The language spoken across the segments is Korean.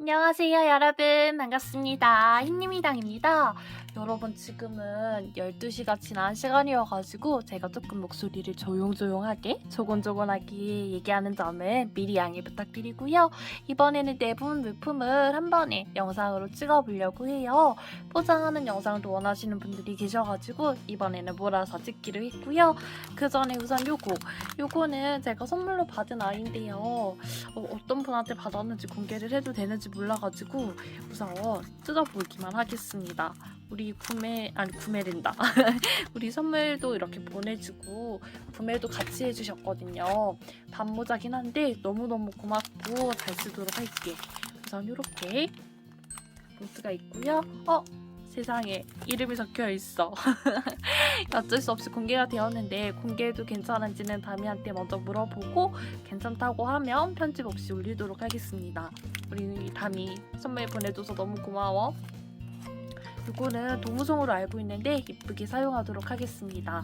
안녕하세요, 여러분. 반갑습니다. 흰님이당입니다. 여러분, 지금은 12시가 지난 시간이어가지고 제가 조금 목소리를 조용조용하게, 조곤조곤하게 얘기하는 점은 미리 양해 부탁드리고요. 이번에는 내분 물품을 한 번에 영상으로 찍어보려고 해요. 포장하는 영상도 원하시는 분들이 계셔가지고 이번에는 몰아서 찍기로 했고요. 그 전에 우선 요거. 요거는 제가 선물로 받은 아이인데요. 어, 어떤 분한테 받았는지 공개를 해도 되는지 몰라가지고 우선 뜯어보기만 하겠습니다. 우리 구매 아니 구매된다. 우리 선물도 이렇게 보내주고 구매도 같이 해주셨거든요. 반모자긴 한데 너무너무 고맙고 잘 쓰도록 할게. 우선 이렇게 봉투가 있고요. 어 세상에 이름이 적혀 있어. 어쩔 수 없이 공개가 되었는데 공개해도 괜찮은지는 다미한테 먼저 물어보고 괜찮다고 하면 편집 없이 올리도록 하겠습니다. 우리 다미 선물 보내줘서 너무 고마워. 이거는 도무송으로 알고 있는데 이쁘게 사용하도록 하겠습니다.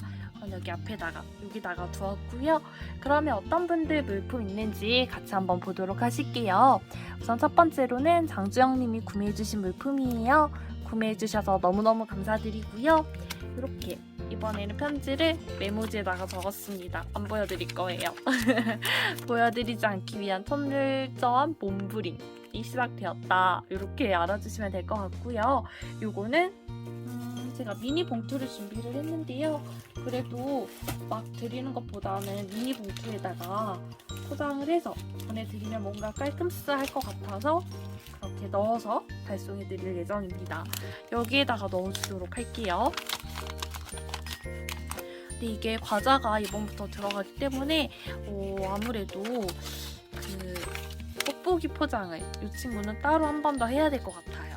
여기 앞에다가 여기다가 두었고요. 그러면 어떤 분들 물품 있는지 같이 한번 보도록 하실게요. 우선 첫 번째로는 장주영님이 구매해주신 물품이에요. 구매해주셔서 너무너무 감사드리고요. 이렇게 이번에는 편지를 메모지에다가 적었습니다. 안 보여드릴 거예요. 보여드리지 않기 위한 선물점 몸부림이 시작되었다. 이렇게 알아주시면 될 것 같고요. 요거는 음, 제가 미니 봉투를 준비를 했는데요. 그래도 막 드리는 것보다는 미니 봉투에다가 포장을 해서 보내드리면 뭔가 깔끔스할 것 같아서 그렇게 넣어서 발송해 드릴 예정입니다. 여기에다가 넣어주도록 할게요. 근데 이게 과자가 이번부터 들어가기 때문에 어, 아무래도 그 뽁뽁이 포장을 이 친구는 따로 한 번 더 해야 될 것 같아요.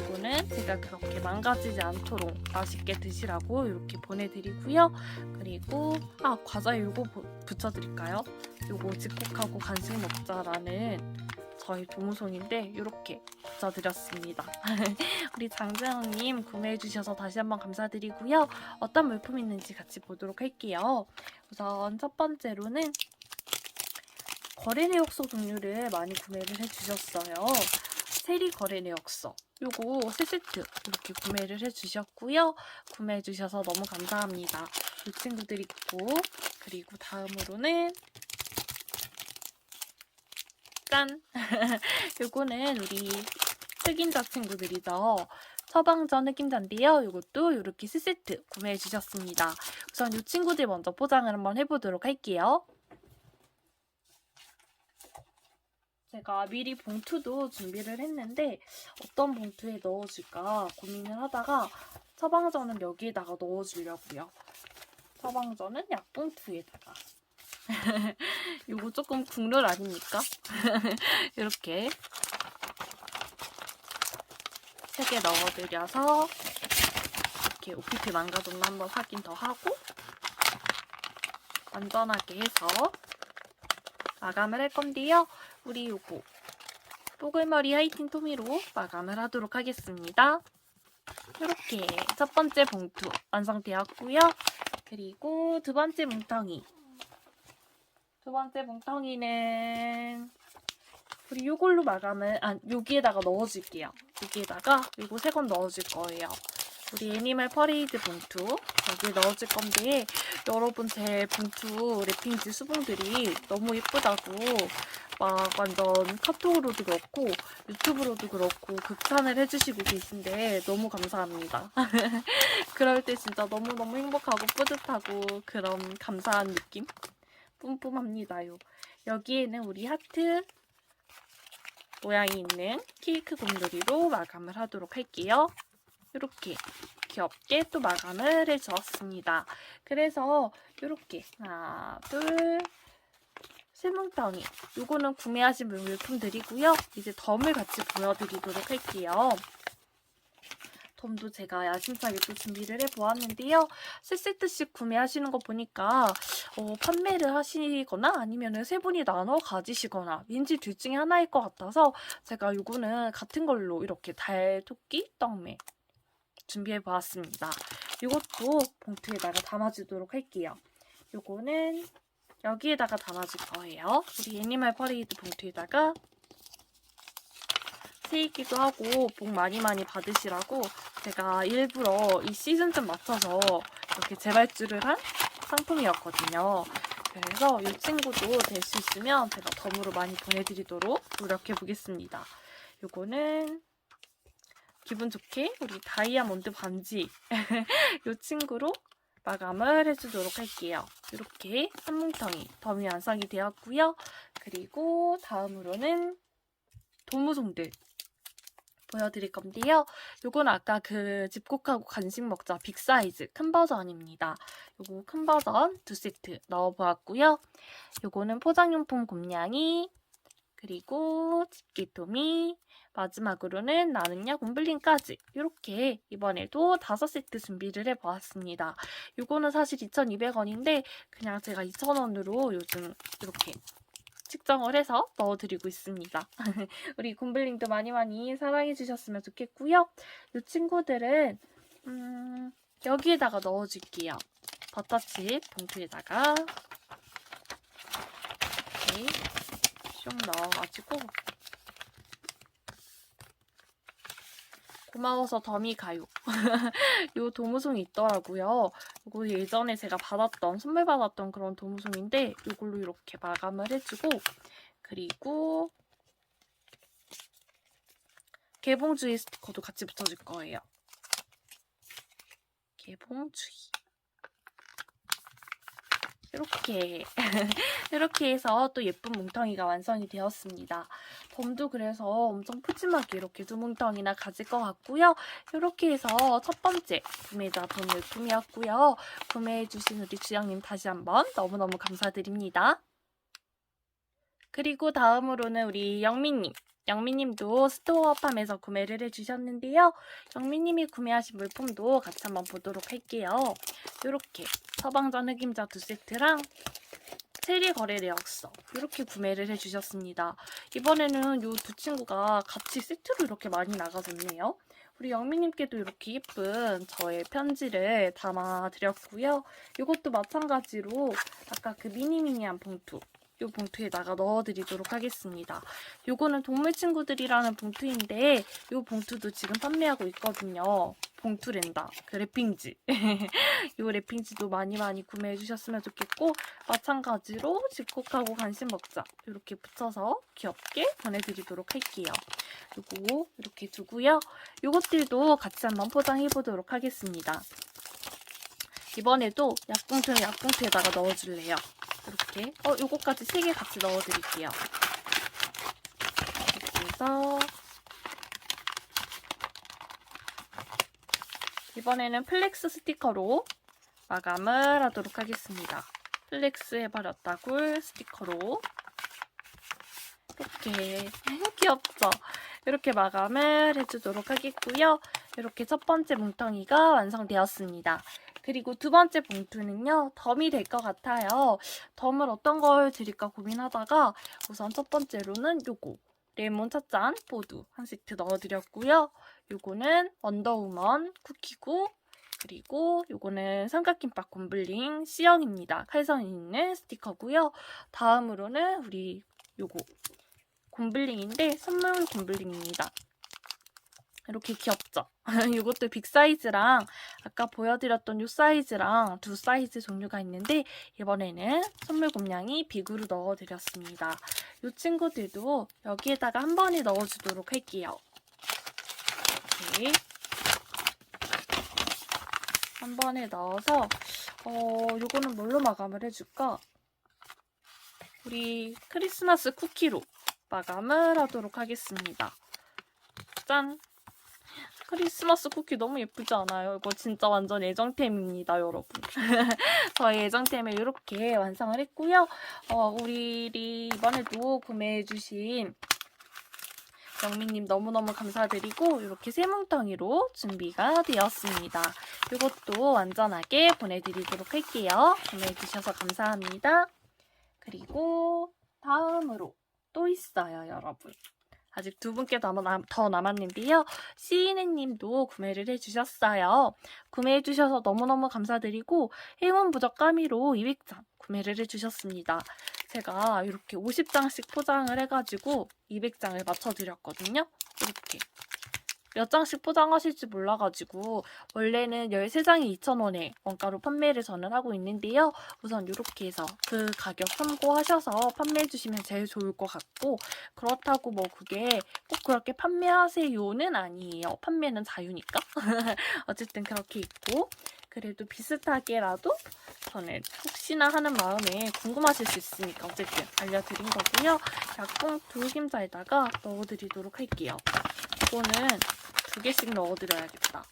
이거는 제가 그렇게 망가지지 않도록 맛있게 드시라고 이렇게 보내드리고요. 그리고 아 과자 이거 붙여드릴까요? 이거 집콕하고 간식 먹자라는 저희 동우송인데 이렇게 붙여드렸습니다. 우리 장재영님 구매해주셔서 다시 한번 감사드리고요. 어떤 물품이 있는지 같이 보도록 할게요. 우선 첫 번째로는 거래 내역서 종류를 많이 구매를 해주셨어요. 세리 거래 내역서. 요거 3세트 이렇게 구매를 해주셨고요. 구매해주셔서 너무 감사합니다. 이 친구들 있고 그리고 다음으로는 짠! 요거는 우리 흑임자 친구들이죠. 처방전 흑임자인데요. 이것도 이렇게 3세트 구매해 주셨습니다. 우선 이 친구들 먼저 포장을 한번 해보도록 할게요. 제가 미리 봉투도 준비를 했는데 어떤 봉투에 넣어줄까 고민을 하다가 처방전은 여기에다가 넣어주려고요. 처방전은 약봉투에다가 이거 조금 국룰 아닙니까? 이렇게 세 개 넣어드려서 이렇게 OPP 망가졌나 한번 확인 더 하고 안전하게 해서 마감을 할 건데요. 우리 요거 뽀글머리 하이틴 토미로 마감을 하도록 하겠습니다. 이렇게 첫 번째 봉투 완성되었고요. 그리고 두 번째 뭉텅이 두 번째 뭉텅이는 우리 요걸로 마감을 아 여기에다가 넣어줄게요. 여기에다가 요거 세 권 넣어줄 거예요. 우리 애니멀 퍼레이드 봉투 여기에 넣어줄 건데 여러분 제 봉투 랩핑지 수봉들이 너무 예쁘다고 막 완전 카톡으로도 그렇고 유튜브로도 그렇고 극찬을 해주시고 계신데 너무 감사합니다. 그럴 때 진짜 너무너무 행복하고 뿌듯하고 그런 감사한 느낌 뿜뿜합니다요. 여기에는 우리 하트 모양이 있는 케이크 곰돌이로 마감을 하도록 할게요. 이렇게 귀엽게 또 마감을 해주었습니다. 그래서 이렇게 하나, 둘, 세뭉덩이. 요거는 구매하신 물품들이고요. 이제 덤을 같이 보여드리도록 할게요. 덤도 제가 야심차게 또 준비를 해보았는데요. 3세트씩 구매하시는 거 보니까 어, 판매를 하시거나 아니면 세 분이 나눠 가지시거나 왠지 둘 중에 하나일 것 같아서 제가 요거는 같은 걸로 이렇게 달, 토끼, 떡매 준비해 보았습니다. 이것도 봉투에다가 담아주도록 할게요. 요거는 여기에다가 담아줄 거예요. 우리 애니멀 퍼레이드 봉투에다가 새이기도 하고 복 많이 많이 받으시라고 제가 일부러 이 시즌쯤 맞춰서 이렇게 재발주를 한 상품이었거든요. 그래서 이 친구도 될 수 있으면 제가 덤으로 많이 보내드리도록 노력해 보겠습니다. 요거는 기분 좋게 우리 다이아몬드 반지 이 친구로 마감을 해주도록 할게요. 이렇게 한 뭉텅이 덤이 완성이 되었고요. 그리고 다음으로는 도무송들 보여드릴 건데요. 요건 아까 그 집콕하고 간식 먹자 빅 사이즈 큰 버전입니다. 요거 큰 버전 두 세트 넣어보았고요. 요거는 포장용품 곰냥이 그리고 집게토미 마지막으로는 나는야 곰블링까지 이렇게 이번에도 다섯 세트 준비를 해보았습니다. 요거는 사실 2,200원인데 그냥 제가 2,000원으로 요즘 이렇게 측정을 해서 넣어드리고 있습니다. 우리 곰블링도 많이 많이 사랑해주셨으면 좋겠고요. 이 친구들은 음, 여기에다가 넣어줄게요. 버터칩 봉투에다가 이렇게 쭉 넣어가지고 고마워서 덤이 가요. 요 도무송이 있더라고요. 이거 예전에 제가 받았던 선물 받았던 그런 도무송인데 이걸로 이렇게 마감을 해주고 그리고 개봉주의 스티커도 같이 붙여줄 거예요. 개봉주의 이렇게 이렇게 해서 또 예쁜 뭉텅이가 완성이 되었습니다. 덤도 그래서 엄청 푸짐하게 이렇게 두 뭉텅이나 가질 것 같고요. 이렇게 해서 첫 번째 구매자분 물품이었고요. 구매해주신 우리 주영님 다시 한번 너무너무 감사드립니다. 그리고 다음으로는 우리 영민님. 영민님도 스토어 팜에서 구매를 해주셨는데요. 영민님이 구매하신 물품도 같이 한번 보도록 할게요. 이렇게 서방전 흑임자 두 세트랑 체리 거래 내역서 이렇게 구매를 해주셨습니다. 이번에는 이 두 친구가 같이 세트로 이렇게 많이 나가줬네요. 우리 영미님께도 이렇게 예쁜 저의 편지를 담아드렸고요. 이것도 마찬가지로 아까 그 미니미니한 봉투 이 봉투에다가 넣어드리도록 하겠습니다. 요거는 동물 친구들이라는 봉투인데 이 봉투도 지금 판매하고 있거든요. 봉투랜다. 그 랩핑지. 이 랩핑지도 많이 많이 구매해 주셨으면 좋겠고 마찬가지로 집콕하고 간식 먹자. 이렇게 붙여서 귀엽게 보내드리도록 할게요. 요거 이렇게 두고요. 요것들도 같이 한번 포장해 보도록 하겠습니다. 이번에도 약봉투는 약봉투에다가 넣어줄래요. 이렇게 어 요거까지 세 개 같이 넣어드릴게요. 이렇게 해서 이번에는 플렉스 스티커로 마감을 하도록 하겠습니다. 플렉스 해버렸다굴 스티커로 이렇게 귀엽죠? 이렇게 마감을 해주도록 하겠고요. 이렇게 첫 번째 뭉텅이가 완성되었습니다. 그리고 두 번째 봉투는요, 덤이 될 것 같아요. 덤을 어떤 걸 드릴까 고민하다가 우선 첫 번째로는 요거 레몬 찻잔 포두 한 세트 넣어드렸고요. 요거는 원더우먼 쿠키고 그리고 요거는 삼각김밥 곰블링 C형입니다. 칼선이 있는 스티커고요. 다음으로는 우리 요거 곰블링인데 선물 곰블링입니다. 이렇게 귀엽죠? 이것도 빅 사이즈랑 아까 보여드렸던 요 사이즈랑 두 사이즈 종류가 있는데 이번에는 선물 곰냥이 빅으로 넣어드렸습니다. 이 친구들도 여기에다가 한 번에 넣어주도록 할게요. 이렇게 한 번에 넣어서 어 요거는 뭘로 마감을 해줄까? 우리 크리스마스 쿠키로 마감을 하도록 하겠습니다. 짠! 크리스마스 쿠키 너무 예쁘지 않아요? 이거 진짜 완전 애정템입니다, 여러분. 저희 애정템을 이렇게 완성을 했고요. 어, 우리 이번에도 구매해주신 영민님 너무너무 감사드리고 이렇게 세뭉텅이로 준비가 되었습니다. 이것도 완전하게 보내드리도록 할게요. 구매해주셔서 감사합니다. 그리고 다음으로 또 있어요, 여러분. 아직 두 분께 더, 남았는데요. 시인혜님도 구매를 해주셨어요. 구매해주셔서 너무너무 감사드리고 행운 부적 까미로 200장 구매를 해주셨습니다. 제가 이렇게 50장씩 포장을 해가지고 200장을 맞춰드렸거든요. 이렇게. 몇 장씩 포장하실지 몰라가지고 원래는 13장이 2,000원에 원가로 판매를 저는 하고 있는데요. 우선 이렇게 해서 그 가격 참고하셔서 판매해 주시면 제일 좋을 것 같고 그렇다고 뭐 그게 꼭 그렇게 판매하세요는 아니에요. 판매는 자유니까. 어쨌든 그렇게 있고 그래도 비슷하게라도 저는 혹시나 하는 마음에 궁금하실 수 있으니까 어쨌든 알려드린 거고요. 약봉 두김자에다가 넣어드리도록 할게요. 이거는 두 개씩 넣어드려야겠다.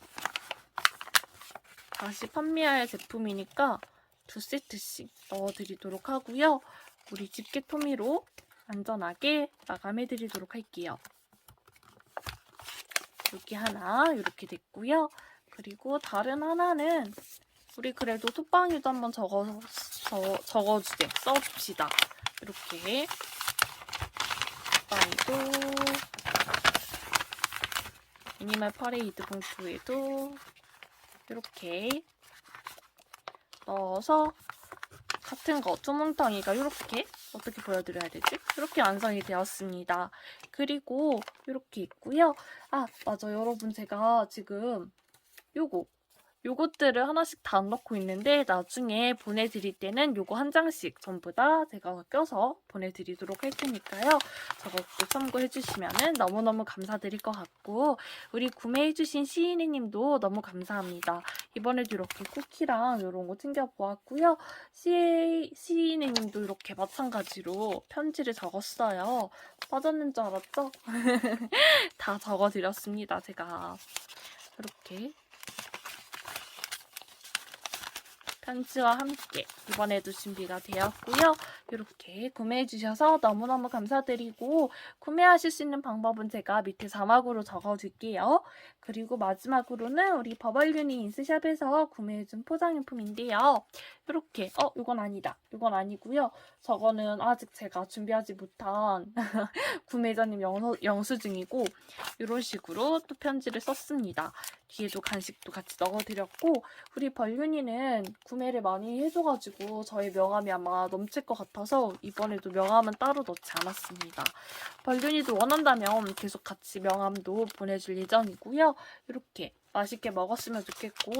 다시 판매할 제품이니까 두 세트씩 넣어드리도록 하고요. 우리 집게 토미로 안전하게 마감해드리도록 할게요. 여기 하나 이렇게 됐고요. 그리고 다른 하나는 우리 그래도 톡방에도 한번 적어서 저- 적어주세 써줍시다. 이렇게 톡방에도 애니멀 파레이드 봉투에도 이렇게 넣어서 같은 거 투뭉텅이가 이렇게 어떻게 보여드려야 되지? 이렇게 완성이 되었습니다. 그리고 이렇게 있고요. 아 맞아 여러분 제가 지금 요거 요것들을 하나씩 다 넣고 있는데 나중에 보내드릴 때는 요거 한 장씩 전부 다 제가 껴서 보내드리도록 할 테니까요. 저것도 참고해주시면 너무너무 감사드릴 것 같고 우리 구매해주신 시인이님도 너무 감사합니다. 이번에도 이렇게 쿠키랑 이런 거 챙겨보았고요. 시, 시인이님도 이렇게 마찬가지로 편지를 적었어요. 빠졌는 줄 알았죠? 다 적어드렸습니다. 제가 이렇게 편지와 함께 이번에도 준비가 되었고요. 이렇게 구매해 주셔서 너무너무 감사드리고 구매하실 수 있는 방법은 제가 밑에 자막으로 적어둘게요. 그리고 마지막으로는 우리 버벌유니 인스샵에서 구매해준 포장용품인데요. 이렇게 어 이건 아니다. 이건 아니고요. 저거는 아직 제가 준비하지 못한 구매자님 영수, 영수 증이고 이런 식으로 또 편지를 썼습니다. 뒤에도 간식도 같이 넣어드렸고 우리 벌윤이는 구 매를 많이 해줘가지고 저희 명함이 아마 넘칠 것 같아서 이번에도 명함은 따로 넣지 않았습니다. 벌윤이도 원한다면 계속 같이 명함도 보내줄 예정이고요. 이렇게 맛있게 먹었으면 좋겠고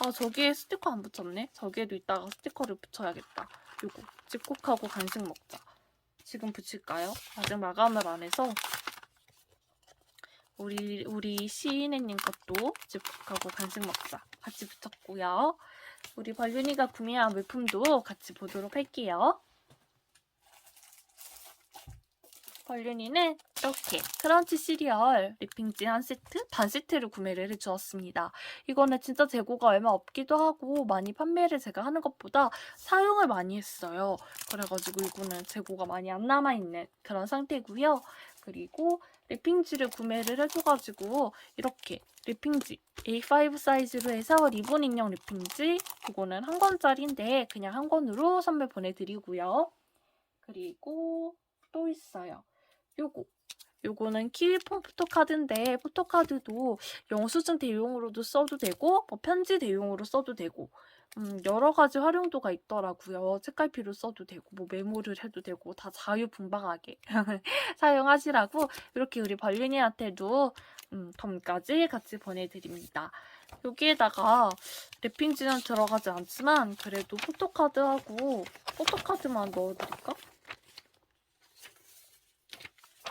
아 저기에 스티커 안 붙였네? 저기에도 이따가 스티커를 붙여야겠다. 요거 집콕하고 간식 먹자. 지금 붙일까요? 아직 마감을 안 해서 우리 우리 시인애님 것도 집콕하고 간식 먹자 같이 붙였고요. 우리 벌윤이가 구매한 물품도 같이 보도록 할게요. 벌윤이는 이렇게 크런치 시리얼 리핑진 한 세트, 반 세트를 구매를 해주었습니다. 이거는 진짜 재고가 얼마 없기도 하고 많이 판매를 제가 하는 것보다 사용을 많이 했어요. 그래가지고 이거는 재고가 많이 안 남아있는 그런 상태고요. 그리고 랩핑지를 구매를 해줘가지고 이렇게 랩핑지 A5 사이즈로 해서 리본 인형 랩핑지 이거는 한 권짜리인데 그냥 한 권으로 선물 보내드리고요. 그리고 또 있어요. 요거 요거는 키위폰 포토카드인데 포토카드도 영수증 대용으로도 써도 되고 뭐 편지 대용으로 써도 되고 음, 여러 가지 활용도가 있더라고요. 책갈피로 써도 되고 뭐 메모를 해도 되고 다 자유분방하게 사용하시라고 이렇게 우리 벌린이한테도 음, 덤까지 같이 보내드립니다. 여기에다가 랩핑지는 들어가지 않지만 그래도 포토카드하고 포토카드만 넣어드릴까?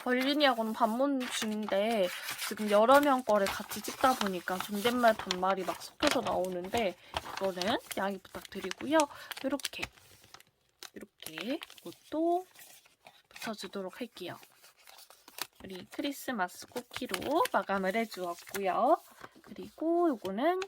벌린이하고는 반문 중인데 지금 여러 명 거를 같이 찍다 보니까 존댓말 반말이 막 섞여서 나오는데 이거는 양해 부탁드리고요. 이렇게 이렇게 이것도 붙여주도록 할게요. 우리 크리스마스 쿠키로 마감을 해주었고요. 그리고 이거는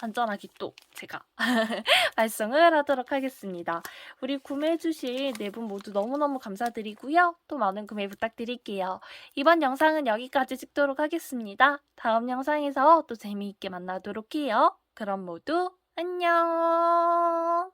안전하게 또 제가 발송을 하도록 하겠습니다. 우리 구매해주신 네 분 모두 너무너무 감사드리고요. 또 많은 구매 부탁드릴게요. 이번 영상은 여기까지 찍도록 하겠습니다. 다음 영상에서 또 재미있게 만나도록 해요. 그럼 모두 안녕!